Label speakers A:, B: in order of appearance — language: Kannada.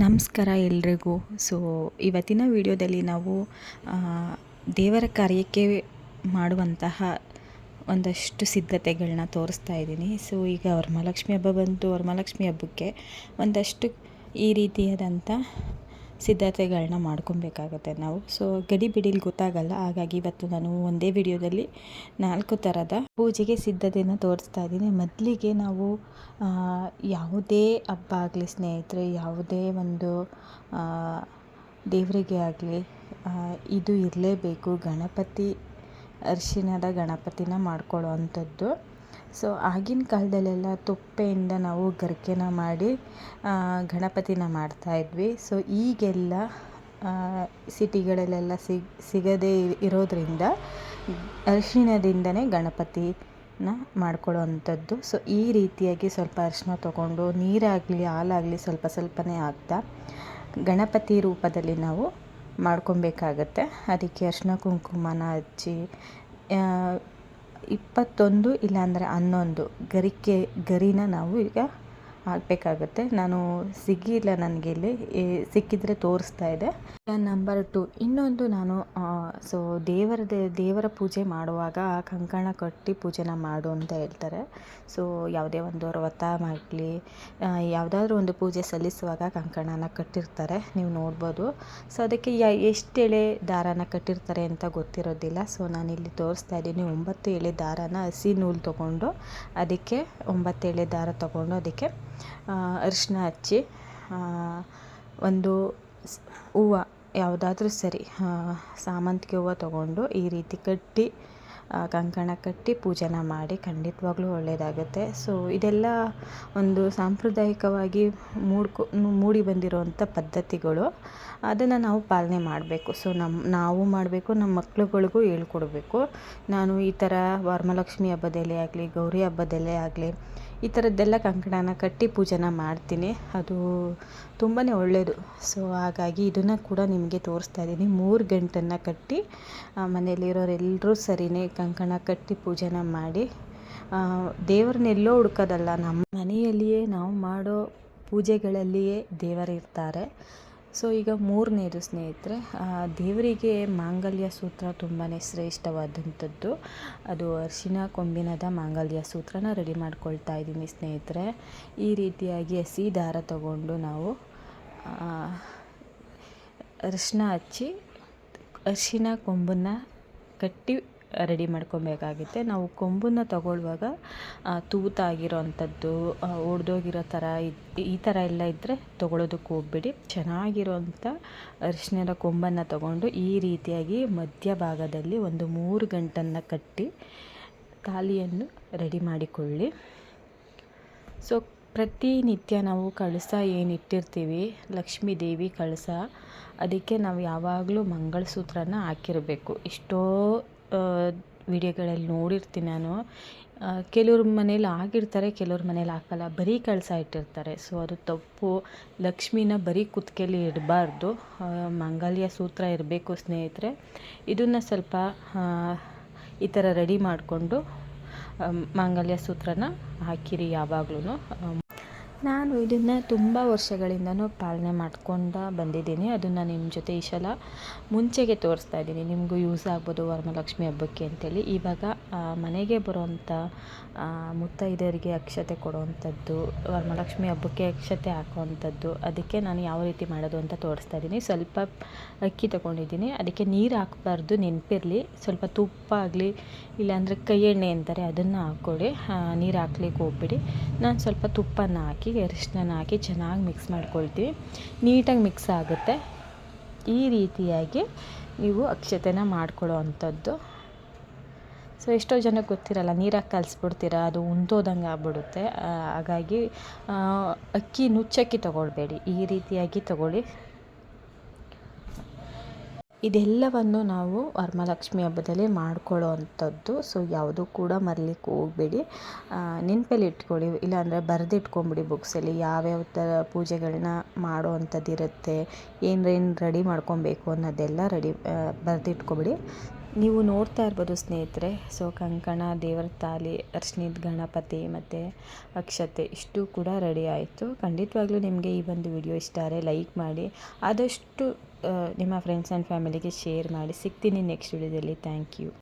A: ನಮಸ್ಕಾರ ಎಲ್ರಿಗೂ. ಸೊ ಇವತ್ತಿನ ವಿಡಿಯೋದಲ್ಲಿ ನಾವು ದೇವರ ಕಾರ್ಯಕ್ಕೆ ಮಾಡುವಂತಹ ಒಂದಷ್ಟು ಸಿದ್ಧತೆಗಳನ್ನ ತೋರಿಸ್ತಾ ಇದ್ದೀನಿ. ಸೊ ಈಗ ವರಮಹಾಲಕ್ಷ್ಮಿ ಹಬ್ಬ ಬಂತು. ವರಮಹಾಲಕ್ಷ್ಮಿ ಹಬ್ಬಕ್ಕೆ ಒಂದಷ್ಟು ಈ ರೀತಿಯಾದಂಥ ಸಿದ್ಧತೆಗಳನ್ನ ಮಾಡ್ಕೊಬೇಕಾಗುತ್ತೆ ನಾವು. ಸೊ ಗಡಿ ಬಿಡಿಲಿ ಗೊತ್ತಾಗಲ್ಲ. ಹಾಗಾಗಿ ಇವತ್ತು ನಾನು ಒಂದೇ ವಿಡಿಯೋದಲ್ಲಿ ನಾಲ್ಕು ಥರದ ಪೂಜೆಗೆ ಸಿದ್ಧತೆಯನ್ನು ತೋರಿಸ್ತಾ ಇದ್ದೀನಿ. ಮೊದಲಿಗೆ ನಾವು ಯಾವುದೇ ಹಬ್ಬ ಆಗಲಿ ಸ್ನೇಹಿತರೆ, ಯಾವುದೇ ಒಂದು ದೇವರಿಗೆ ಆಗಲಿ ಇದು ಇರಲೇಬೇಕು. ಗಣಪತಿ ಅರಿಶಿಣದ ಗಣಪತಿನ ಮಾಡ್ಕೊಳ್ಳೋ ಅಂಥದ್ದು. ಸೊ ಆಗಿನ ಕಾಲದಲ್ಲೆಲ್ಲ ತೊಪ್ಪೆಯಿಂದ ನಾವು ಗರಿಕೆನ ಮಾಡಿ ಗಣಪತಿನ ಮಾಡ್ತಾಯಿದ್ವಿ ಸೊ ಈಗೆಲ್ಲ ಸಿಟಿಗಳಲ್ಲೆಲ್ಲ ಸಿಗ್ ಸಿಗದೇ ಇರೋದರಿಂದ ಅರಿಶಿಣದಿಂದನೇ ಗಣಪತಿನ ಮಾಡ್ಕೊಳ್ಳೋ ಅಂಥದ್ದು ಸೊ ಈ ರೀತಿಯಾಗಿ ಸ್ವಲ್ಪ ಅರಿಶಿನ ತೊಗೊಂಡು, ನೀರಾಗಲಿ, ಹಾಲಾಗಲಿ ಸ್ವಲ್ಪ ಸ್ವಲ್ಪನೇ ಹಾಕ್ತಾ ಗಣಪತಿ ರೂಪದಲ್ಲಿ ನಾವು ಮಾಡ್ಕೊಬೇಕಾಗತ್ತೆ. ಅದಕ್ಕೆ ಅರಿಶಿನ ಕುಂಕುಮನ ಹಚ್ಚಿ ಇಪ್ಪತ್ತೊಂದು ಇಲ್ಲಾಂದರೆ ಹನ್ನೊಂದು ಗರಿಕೆ ಗರಿನ ನಾವು ಈಗ ಹಾಕಬೇಕಾಗತ್ತೆ. ನಾನು ಸಿಗಿಲ್ಲ ನನಗೆ ಇಲ್ಲಿ. ಸಿಕ್ಕಿದರೆ ತೋರಿಸ್ತಾ ಇದೆ. ನಂಬರ್ ಟು ಇನ್ನೊಂದು ನಾನು ಸೊ ದೇವರ ದೇವರ ಪೂಜೆ ಮಾಡುವಾಗ ಕಂಕಣ ಕಟ್ಟಿ ಪೂಜೆನ ಮಾಡು ಅಂತ ಹೇಳ್ತಾರೆ. ಸೊ ಯಾವುದೇ ಒಂದು ವ್ರತ ಆಗಲಿ ಯಾವುದಾದ್ರೂ ಒಂದು ಪೂಜೆ ಸಲ್ಲಿಸುವಾಗ ಕಂಕಣನ ಕಟ್ಟಿರ್ತಾರೆ. ನೀವು ನೋಡ್ಬೋದು. ಸೊ ಅದಕ್ಕೆ ಎಷ್ಟು ಎಳೆ ದಾರನ ಕಟ್ಟಿರ್ತಾರೆ ಅಂತ ಗೊತ್ತಿರೋದಿಲ್ಲ. ಸೊ ಇಲ್ಲಿ ತೋರಿಸ್ತಾ ಇದ್ದೀನಿ. ಒಂಬತ್ತು ಎಳೆ ದಾರನ ಹಸಿ ನೂಲು ತೊಗೊಂಡು, ಅದಕ್ಕೆ ಒಂಬತ್ತು ಎಳೆ ದಾರ ತೊಗೊಂಡು ಅದಕ್ಕೆ ಅರಿಶಿನ ಹಚ್ಚಿ ಒಂದು ಹೂವು ಯಾವುದಾದ್ರೂ ಸರಿ ಸಾಮಂತಿಗೆ ಹೂವು ತೊಗೊಂಡು ಈ ರೀತಿ ಕಟ್ಟಿ ಕಂಕಣ ಕಟ್ಟಿ ಪೂಜೆನ ಮಾಡಿ ಖಂಡಿತವಾಗ್ಲೂ ಒಳ್ಳೆಯದಾಗುತ್ತೆ ಸೊ ಇದೆಲ್ಲ ಒಂದು ಸಾಂಪ್ರದಾಯಿಕವಾಗಿ ಮೂಡ್ಕೊ, ಮೂಡಿ ಬಂದಿರುವಂಥ ಪದ್ಧತಿಗಳು. ಅದನ್ನು ನಾವು ಪಾಲನೆ ಮಾಡಬೇಕು. ಸೊ ನಮ್ಮ ನಾವು ಮಾಡಬೇಕು ನಮ್ಮ ಮಕ್ಳುಗಳಿಗೂ ಹೇಳ್ಕೊಡ್ಬೇಕು. ನಾನು ಈ ಥರ ವರಮಹಾಲಕ್ಷ್ಮಿ ಹಬ್ಬದಲ್ಲೇ ಆಗಲಿ, ಗೌರಿ ಹಬ್ಬದಲ್ಲೇ ಆಗಲಿ ಈ ಥರದ್ದೆಲ್ಲ ಕಂಕಣನ ಕಟ್ಟಿ ಪೂಜೆನ ಮಾಡ್ತೀನಿ. ಅದು ತುಂಬಾ ಒಳ್ಳೆಯದು ಸೊ ಹಾಗಾಗಿ ಇದನ್ನು ಕೂಡ ನಿಮಗೆ ತೋರಿಸ್ತಾ ಇದ್ದೀನಿ. ಮೂರು ಗಂಟನ್ನು ಕಟ್ಟಿ ಮನೆಯಲ್ಲಿರೋರೆಲ್ಲರೂ ಸರಿನೇ ಕಂಕಣ ಕಟ್ಟಿ ಪೂಜೆನ ಮಾಡಿ ದೇವ್ರನ್ನೆಲ್ಲೋ ಹುಡ್ಕೋದಲ್ಲ, ನಮ್ಮ ಮನೆಯಲ್ಲಿಯೇ ನಾವು ಮಾಡೋ ಪೂಜೆಗಳಲ್ಲಿಯೇ ದೇವರಿರ್ತಾರೆ. ಸೊ ಈಗ ಮೂರನೇದು ಸ್ನೇಹಿತರೆ ದೇವರಿಗೆ ಮಾಂಗಲ್ಯ ಸೂತ್ರ ತುಂಬಾ ಶ್ರೇಷ್ಠವಾದಂಥದ್ದು. ಅದು ಅರಿಶಿನ, ಕೊಂಬಿನದ ಮಾಂಗಲ್ಯ ಸೂತ್ರನ ರೆಡಿ ಮಾಡ್ಕೊಳ್ತಾ ಇದ್ದೀನಿ ಸ್ನೇಹಿತರೆ. ಈ ರೀತಿಯಾಗಿ ಹಸಿ ದಾರ ತಗೊಂಡು ನಾವು ಅರ್ಶಿನ ಹಚ್ಚಿ, ಅರಿಶಿನ, ಕೊಂಬನ್ನು ಕಟ್ಟಿ ರೆಡಿ ಮಾಡ್ಕೊಬೇಕಾಗುತ್ತೆ. ನಾವು ಕೊಂಬನ್ನು ತಗೊಳ್ಳುವಾಗ ತೂತಾಗಿರೋ ಅಂಥದ್ದು ಒಡೆದೋಗಿರೋ ಥರ ಈ ಥರ ಎಲ್ಲ ಇದ್ದರೆ ತೊಗೊಳೋದಕ್ಕೆ ಹೋಗ್ಬೇಡಿ. ಚೆನ್ನಾಗಿರೋಂಥ ಅರಿಶಿಣದ ಕೊಂಬನ್ನು ತಗೊಂಡು ಈ ರೀತಿಯಾಗಿ ಮಧ್ಯಭಾಗದಲ್ಲಿ ಒಂದು ಮೂರು ಗಂಟನ್ನು ಕಟ್ಟಿ ಖಾಲಿಯನ್ನು ರೆಡಿ ಮಾಡಿಕೊಳ್ಳಿ. ಸೊ, ಪ್ರತಿನಿತ್ಯ ನಾವು ಕಳಸ ಏನು ಇಟ್ಟಿರ್ತೀವಿ ಲಕ್ಷ್ಮೀ ದೇವಿ ಕಳಸ, ಅದಕ್ಕೆ ನಾವು ಯಾವಾಗಲೂ ಮಂಗಳಸೂತ್ರನ ಹಾಕಿರಬೇಕು. ಎಷ್ಟೋ ವಿಡಿಯೋಗಳಲ್ಲಿ ನೋಡಿರ್ತೀನಿ ನಾನು. ಕೆಲವ್ರ ಮನೇಲಿ ಆಗಿರ್ತಾರೆ, ಕೆಲವ್ರ ಮನೇಲಿ ಹಾಕಲ್ಲ, ಬರೀ ಕಳಸ ಇಟ್ಟಿರ್ತಾರೆ. ಸೊ ಅದು ತಪ್ಪು. ಲಕ್ಷ್ಮಿನ ಬರೀ ಕುತ್ತಿಗೆಲಿ ಇಡಬಾರ್ದು. ಮಾಂಗಲ್ಯ ಸೂತ್ರ ಇರಬೇಕು ಸ್ನೇಹಿತರೆ. ಇದನ್ನು ಸ್ವಲ್ಪ ಈ ಥರ ರೆಡಿ ಮಾಡಿಕೊಂಡು ಮಾಂಗಲ್ಯ ಸೂತ್ರನ ಹಾಕಿರಿ ಯಾವಾಗ್ಲೂ ನಾನು ಇದನ್ನು ತುಂಬ ವರ್ಷಗಳಿಂದನೂ ಪಾಲನೆ ಮಾಡ್ಕೊಂಡು ಬಂದಿದ್ದೀನಿ. ಅದನ್ನು ನಿಮ್ಮ ಜೊತೆ ಈ ಸಲ ಮುಂಚೆಗೆ ತೋರಿಸ್ತಾ ಇದ್ದೀನಿ. ನಿಮಗೂ ಯೂಸ್ ಆಗ್ಬೋದು ವರಮಹಾಲಕ್ಷ್ಮಿ ಹಬ್ಬಕ್ಕೆ ಅಂತೇಳಿ. ಇವಾಗ ಮನೆಗೆ ಬರೋವಂಥ ಮುತ್ತೈದೆಯರಿಗೆ ಅಕ್ಷತೆ ಕೊಡುವಂಥದ್ದು ವರಮಹಾಲಕ್ಷ್ಮಿ ಹಬ್ಬಕ್ಕೆ ಅಕ್ಷತೆ ಹಾಕುವಂಥದ್ದು ಅದಕ್ಕೆ ನಾನು ಯಾವ ರೀತಿ ಮಾಡೋದು ಅಂತ ತೋರಿಸ್ತಾ ಇದ್ದೀನಿ. ಸ್ವಲ್ಪ ಅಕ್ಕಿ ತೊಗೊಂಡಿದ್ದೀನಿ. ಅದಕ್ಕೆ ನೀರು ಹಾಕಬಾರ್ದು, ನೆನಪಿರಲಿ. ಸ್ವಲ್ಪ ತುಪ್ಪ ಆಗಲಿ, ಇಲ್ಲಾಂದರೆ ಕೈ ಎಣ್ಣೆ ಅಂತಾರೆ, ಅದನ್ನು ಹಾಕ್ಕೊಡಿ ನೀರು ಹಾಕ್ಲಿಕ್ಕೆ ಹೋಗ್ಬಿಡಿ. ನಾನು ಸ್ವಲ್ಪ ತುಪ್ಪನ ಹಾಕಿ ಅರಿಶಿನ ಹಾಕಿ ಚೆನ್ನಾಗಿ ಮಿಕ್ಸ್ ಮಾಡ್ಕೊಳ್ತೀವಿ. ನೀಟಾಗಿ ಮಿಕ್ಸ್ ಆಗುತ್ತೆ. ಈ ರೀತಿಯಾಗಿ ನೀವು ಅಕ್ಷತೆನ ಮಾಡ್ಕೊಳ್ಳೋ ಅಂಥದ್ದು. ಸೊ ಎಷ್ಟೋ ಜನಕ್ಕೆ ಗೊತ್ತಿರಲ್ಲ, ನೀರಾಗಿ ಕಲಿಸ್ಬಿಡ್ತೀರ, ಅದು ಉಂದೋದಂಗೆ ಆಗ್ಬಿಡುತ್ತೆ. ಹಾಗಾಗಿ ಅಕ್ಕಿ ನುಚ್ಚಕ್ಕಿ ತೊಗೊಳ್ಬೇಡಿ. ಈ ರೀತಿಯಾಗಿ ತೊಗೊಳ್ಳಿ. ಇದೆಲ್ಲವನ್ನು ನಾವು ವರಮಹಾಲಕ್ಷ್ಮಿ ಹಬ್ಬದಲ್ಲಿ ಮಾಡ್ಕೊಳ್ಳೋ ಅಂಥದ್ದು ಸೊ, ಯಾವುದೂ ಕೂಡ ಮರಿಲಿಕ್ಕೆ ಹೋಗಬೇಡಿ. ನೆನ್ಪಲ್ಲಿ ಇಟ್ಕೊಳ್ಳಿ. ಇಲ್ಲಾಂದರೆ ಬರೆದಿಟ್ಕೊಂಬಿಡಿ ಬುಕ್ಸಲ್ಲಿ ಯಾವ್ಯಾವ ಥರ ಪೂಜೆಗಳನ್ನ ಮಾಡೋ ಅಂಥದ್ದು ಇರುತ್ತೆ ಏನೇನು ರೆಡಿ ಮಾಡ್ಕೊಬೇಕು ಅನ್ನೋದೆಲ್ಲ ರೆಡಿ ಬರೆದಿಟ್ಕೊಬಿಡಿ ನೀವು ನೋಡ್ತಾ ಇರ್ಬೋದು ಸ್ನೇಹಿತರೆ, ಸೊ, ಕಂಕಣ, ದೇವರ ತಾಲಿ, ಅರ್ಶಿನಿದ್, ಗಣಪತಿ ಮತ್ತು ಅಕ್ಷತೆ ಇಷ್ಟು ಕೂಡ ರೆಡಿ ಆಯಿತು. ಖಂಡಿತವಾಗ್ಲೂ ನಿಮಗೆ ಈ ಒಂದು ವಿಡಿಯೋ ಇಷ್ಟ ಆದರೆ ಲೈಕ್ ಮಾಡಿ. ಆದಷ್ಟು ನಿಮ್ಮ ಫ್ರೆಂಡ್ಸ್ ಆ್ಯಂಡ್ ಫ್ಯಾಮಿಲಿಗೆ ಶೇರ್ ಮಾಡಿ. ಸಿಗ್ತೀನಿ ನೆಕ್ಸ್ಟ್ ವಿಡಿಯೋದಲ್ಲಿ ಥ್ಯಾಂಕ್ ಯು